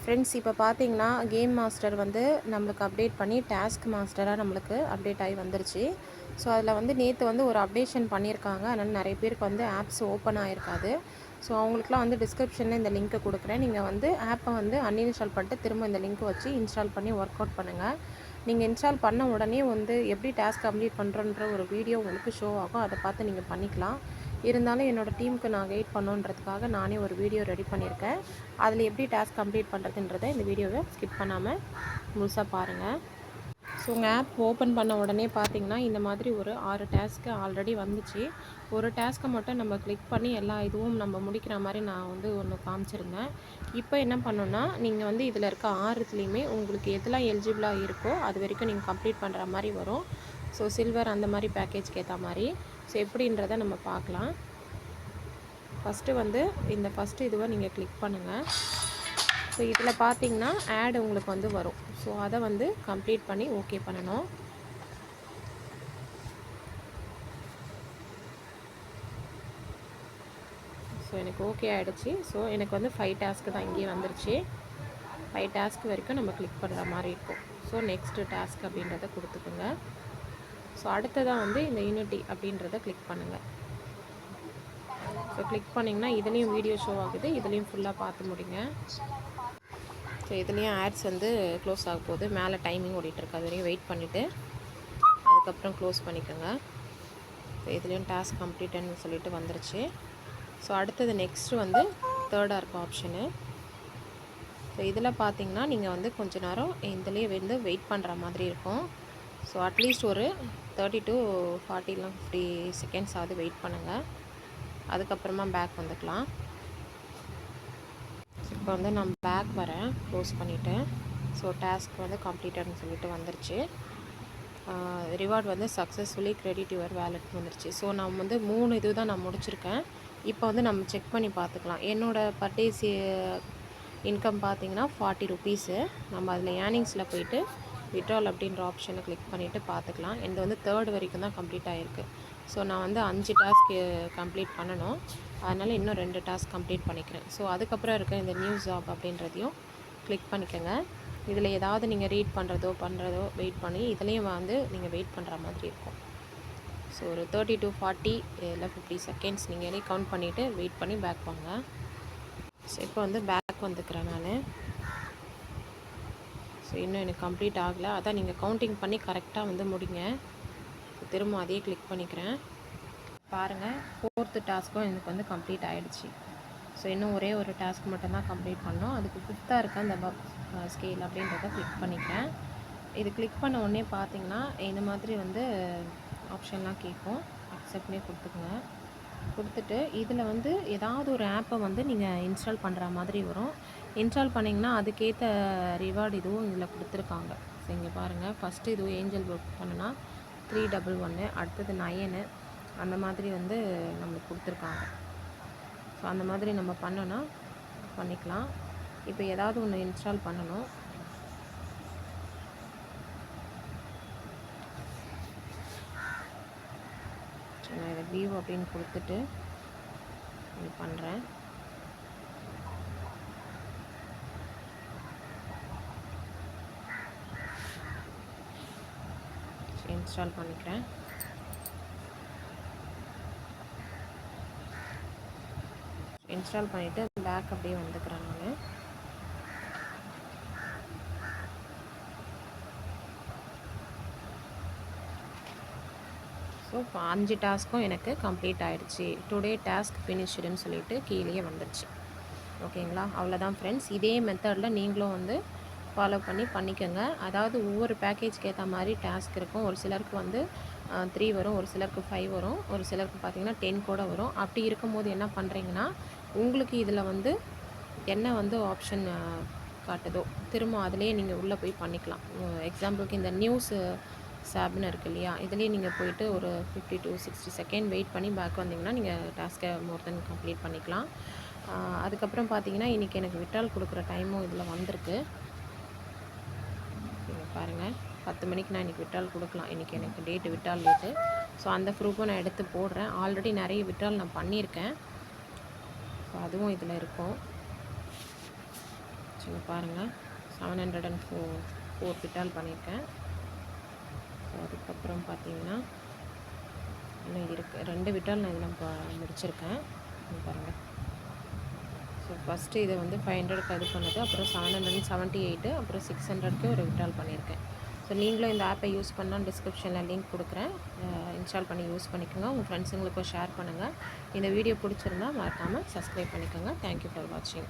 Friends இப்போ பார்த்தீங்கன்னா game master வந்து நம்மளுக்கு அப்டேட் பண்ணி டாஸ்க் மாஸ்டராக நம்மளுக்கு அப்டேட் ஆகி வந்துருச்சு. ஸோ அதில் வந்து நேற்று வந்து ஒரு அப்டேஷன் பண்ணியிருக்காங்க அதனால் நிறைய பேருக்கு வந்து ஆப்ஸ் ஓப்பன் ஆகிருக்காது ஸோ அவங்களுக்குலாம் வந்து டிஸ்கிரிப்ஷனில் இந்த லிங்க்கை கொடுக்குறேன். நீங்கள் வந்து ஆப்பை வந்து அன்இன்ஸ்டால் பண்ணிட்டு திரும்ப இந்த லிங்க் வச்சு இன்ஸ்டால் பண்ணி ஒர்க் அவுட் பண்ணுங்கள் நீங்கள் இன்ஸ்டால் பண்ண உடனே வந்து எப்படி டாஸ்க் கம்ப்ளீட் பண்ணுறன்ற ஒரு வீடியோ உங்களுக்கு ஷோ ஆகும். அதை பார்த்து நீங்கள் பண்ணிக்கலாம். இருந்தாலும் என்னோடய டீமுக்கு நான் கைட் பண்ணுன்றதுக்காக நானே ஒரு வீடியோ ரெடி பண்ணியிருக்கேன். அதில் எப்படி டாஸ்க் கம்ப்ளீட் பண்ணுறதுன்றதை இந்த வீடியோவை ஸ்கிப் பண்ணாமல் முழுசாக பாருங்கள் ஸோ உங்கள் ஆப் ஓப்பன் பண்ண உடனே பார்த்தீங்கன்னா இந்த மாதிரி ஒரு ஆறு டாஸ்க்கு ஆல்ரெடி வந்துச்சு. ஒரு டாஸ்க்கை மட்டும் நம்ம கிளிக் பண்ணி எல்லா இதுவும் நம்ம முடிக்கிற மாதிரி நான் வந்து ஒன்று காமிச்சிருந்தேன். இப்போ என்ன பண்ணோன்னா நீங்கள் வந்து இதில் இருக்க ஆறுத்துலேயுமே உங்களுக்கு எதெல்லாம் எலிஜிபிளாக இருக்கோ அது வரைக்கும் நீங்கள் கம்ப்ளீட் பண்ணுற மாதிரி வரும். ஸோ சில்வர் அந்த மாதிரி பேக்கேஜ்க்கு ஏற்ற மாதிரி. ஸோ எப்படின்றத நம்ம பார்க்கலாம். ஃபஸ்ட்டு வந்து இந்த ஃபஸ்ட்டு இதுவை நீங்கள் கிளிக் பண்ணுங்கள் ஸோ இதில் பார்த்தீங்கன்னா ஆட் உங்களுக்கு வந்து வரும். ஸோ அதை வந்து கம்ப்ளீட் பண்ணி ஓகே பண்ணணும். ஸோ எனக்கு ஓகே ஆகிடுச்சு ஸோ எனக்கு வந்து ஃபைவ் டாஸ்க்கு தான் இங்கேயே வந்துருச்சு. ஃபைவ் டாஸ்க் வரைக்கும் நம்ம கிளிக் பண்ணுற மாதிரி இருக்கும். ஸோ நெக்ஸ்ட்டு டாஸ்க் அப்படின்றத கொடுத்துக்குங்க. ஸோ அடுத்ததாக வந்து இந்த யூனிட்டி அப்படின்றத கிளிக் பண்ணுங்கள் ஸோ கிளிக் பண்ணிங்கன்னா இதுலேயும் வீடியோ ஷோ ஆகுது. இதுலேயும் ஃபுல்லாக பார்த்து முடிங்க. ஸோ இதுலேயும் ஆட்ஸ் வந்து க்ளோஸ் ஆக போகுது. மேலே டைமிங் ஓடிட்டுருக்கு அது வரையும் வெயிட் பண்ணிவிட்டு அதுக்கப்புறம் க்ளோஸ் பண்ணிக்கோங்க. ஸோ இதுலேயும் டாஸ்க் கம்ப்ளீட்டுன்னு சொல்லிட்டு வந்துருச்சு. ஸோ அடுத்தது நெக்ஸ்ட்டு வந்து தேர்டாக இருக்கும் ஆப்ஷனு ஸோ இதில் பார்த்தீங்கன்னா நீங்கள் வந்து கொஞ்ச நேரம் இதுலேயே வந்து வெயிட் பண்ணுற மாதிரி இருக்கும். ஸோ அட்லீஸ்ட் ஒரு தேர்ட்டி டு ஃபார்ட்டிலாம் ஃபிஃப்டி செகண்ட்ஸ் ஆகுது. வெயிட் பண்ணுங்கள் அதுக்கப்புறமா பேக் வந்துக்கலாம். இப்போ வந்து நான் பேக் வரேன். க்ளோஸ் பண்ணிவிட்டேன் ஸோ டாஸ்க் வந்து கம்ப்ளீட்டட்னு சொல்லிட்டு வந்துருச்சு. ரிவார்ட் வந்து சக்ஸஸ்ஃபுல்லி கிரெடிட் யுவர் வேலெட் வந்துருச்சு. ஸோ நான் வந்து மூணு இது தான் நான் முடிச்சிருக்கேன். இப்போ வந்து நம்ம செக் பண்ணி பார்த்துக்கலாம். என்னோடய பர்டேஸ் இன்கம் பார்த்தீங்கன்னா ஃபார்ட்டி ருபீஸு நம்ம அதில் ஏர்னிங்ஸில் போயிட்டு விட்ரால் அப்படின்ற ஆப்ஷனை கிளிக் பண்ணிவிட்டு பார்த்துக்கலாம். இந்த வந்து தேர்ட் வரைக்கும் தான் கம்ப்ளீட் ஆகிருக்கு ஸோ நான் வந்து அஞ்சு டாஸ்க் கம்ப்ளீட் பண்ணணும். அதனால் இன்னும் ரெண்டு டாஸ்க் கம்ப்ளீட் பண்ணிக்கிறேன். ஸோ அதுக்கப்புறம் இருக்க இந்த நியூ ஜாப் அப்படின்றதையும் கிளிக் பண்ணிக்கோங்க. இதில் ஏதாவது நீங்கள் ரீட் பண்ணுறதோ பண்ணுறதோ வெயிட் பண்ணி இதுலேயும் வந்து நீங்கள் வெயிட் பண்ணுற மாதிரி இருக்கும். ஸோ ஒரு தேர்ட்டி டு ஃபார்ட்டி இல்லை ஃபிஃப்டி செகண்ட்ஸ் நீங்களே கவுண்ட் பண்ணிவிட்டு வெயிட் பண்ணி பேக் வாங்க. ஸோ இப்போ வந்து பேக் வந்துக்கிறேன் நான். ஸோ இன்னும் எனக்கு கம்ப்ளீட் ஆகலை. அதான் நீங்கள் கவுண்டிங் பண்ணி கரெக்டாக வந்து முடிங்க. திரும்ப அதையே கிளிக் பண்ணிக்கிறேன். பாருங்கள் ஃபோர்த்து டாஸ்க்கும் எனக்கு வந்து கம்ப்ளீட் ஆகிடுச்சி ஸோ இன்னும் ஒரே ஒரு டாஸ்க் மட்டும்தான் கம்ப்ளீட் பண்ணோம். அதுக்கு ஃபிஃப்த்தாக இருக்க அந்த பப் ஸ்கேல் அப்படின்றத கிளிக் பண்ணிக்கிறேன். இது கிளிக் பண்ண உடனே பார்த்தீங்கன்னா இந்த மாதிரி வந்து ஆப்ஷன்லாம் கேட்கும். அக்செப்ட்னே கொடுத்துக்குங்க. கொடுத்துட்டு இதில் வந்து ஏதாவது ஒரு ஆப்பை வந்து நீங்கள் இன்ஸ்டால் பண்ணுற மாதிரி வரும். இன்ஸ்டால் பண்ணிங்கன்னா அதுக்கேற்ற ரிவார்டு இதுவும் இதில் கொடுத்துருக்காங்க. ஸோ இங்கே பாருங்கள் ஃபஸ்ட்டு இதுவும் ஏஞ்சல் ஒர்க் பண்ணுனா த்ரீ டபுள் ஒன்று அடுத்தது நயனு அந்த மாதிரி வந்து நம்மளுக்கு கொடுத்துருக்காங்க. ஸோ அந்த மாதிரி நம்ம பண்ணோன்னா பண்ணிக்கலாம். இப்போ ஏதாவது ஒன்று இன்ஸ்டால் பண்ணணும். நான் இதை வியூ அப்படின்னு கொடுத்துட்டு இது பண்ணுறேன் இன்ஸ்டால் பண்ணிக்கிறேன். இன்ஸ்டால் பண்ணிவிட்டு பேக் அப்படியே வந்துக்கிறேன் நான். ஸோ இப்போ அஞ்சு டாஸ்க்கும் எனக்கு கம்ப்ளீட் ஆகிடுச்சு டுடே டாஸ்க் ஃபினிஷ்டுன்னு சொல்லிட்டு கீழேயே வந்துடுச்சு. ஓகேங்களா அவ்வளோதான் ஃப்ரெண்ட்ஸ் இதே மெத்தடில் நீங்களும் வந்து ஃபாலோ பண்ணி பண்ணிக்கோங்க. அதாவது ஒவ்வொரு பேக்கேஜ்க்கு ஏற்ற மாதிரி டாஸ்க் இருக்கும். ஒரு சிலருக்கு வந்து த்ரீ வரும் ஒரு சிலருக்கு ஃபைவ் வரும் ஒரு சிலருக்கு பார்த்திங்கன்னா டென் கூட வரும். அப்படி இருக்கும்போது என்ன பண்ணுறீங்கன்னா உங்களுக்கு இதில் வந்து என்ன வந்து ஆப்ஷன் காட்டுதோ திரும்ப அதிலேயே நீங்கள் உள்ளே போய் பண்ணிக்கலாம். எக்ஸாம்பிளுக்கு இந்த நியூஸ் சாப்னு இருக்குது இல்லையா இதுலேயே நீங்கள் போயிட்டு ஒரு fifty to sixty second wait பண்ணி பேக் வந்தீங்கன்னா நீங்கள் டாஸ்க்கை மோர் தென் கம்ப்ளீட் பண்ணிக்கலாம். அதுக்கப்புறம் பார்த்தீங்கன்னா இன்றைக்கி எனக்கு விட்ரால் கொடுக்குற டைமும் இதில் வந்திருக்கு. பாருங்கள் பத்து மணிக்கு நான் இன்றைக்கி விட்டால் கொடுக்கலாம். இன்றைக்கி எனக்கு டேட்டு விட்டால் டேட்டு ஸோ அந்த ப்ரூஃபும் நான் எடுத்து போடுறேன். ஆல்ரெடி நிறைய விட்டால் நான் பண்ணியிருக்கேன். ஸோ அதுவும் இதில் இருக்கும். ஸோ பாருங்கள் seven hundred and four four விட்டால் பண்ணியிருக்கேன். ஸோ அதுக்கப்புறம் பார்த்தீங்கன்னா இன்னும் இருக்குது ரெண்டு விட்டால் நான் இதில் ப- முடிச்சிருக்கேன். பாருங்கள் ஃபஸ்ட்டு இதை வந்து ஃபைவ் ஹண்ட்ரட்க்கு இது பண்ணது. அப்புறம் செவன் ஹண்ட்ரட் செவன்ட்டி எயிட்டு அப்புறம் சிக்ஸ் ஹண்ட்ரட்க்கு ஒரு விட்டால் பண்ணியிருக்கேன். ஸோ நீங்களும் இந்த ஆப்பை யூஸ் பண்ணால் டிஸ்கிரிப்ஷனில் லிங்க் கொடுக்குறேன். இன்ஸ்டால் பண்ணி யூஸ் பண்ணிக்கோங்க. உங்கள் ஃப்ரெண்ட்ஸுங்களுக்கும் ஷேர் பண்ணுங்கள் இந்த வீடியோ பிடிச்சிருந்தா மறக்காமல் சப்ஸ்கிரைப் பண்ணிக்கோங்க. தேங்க்யூ ஃபார் வாட்சிங்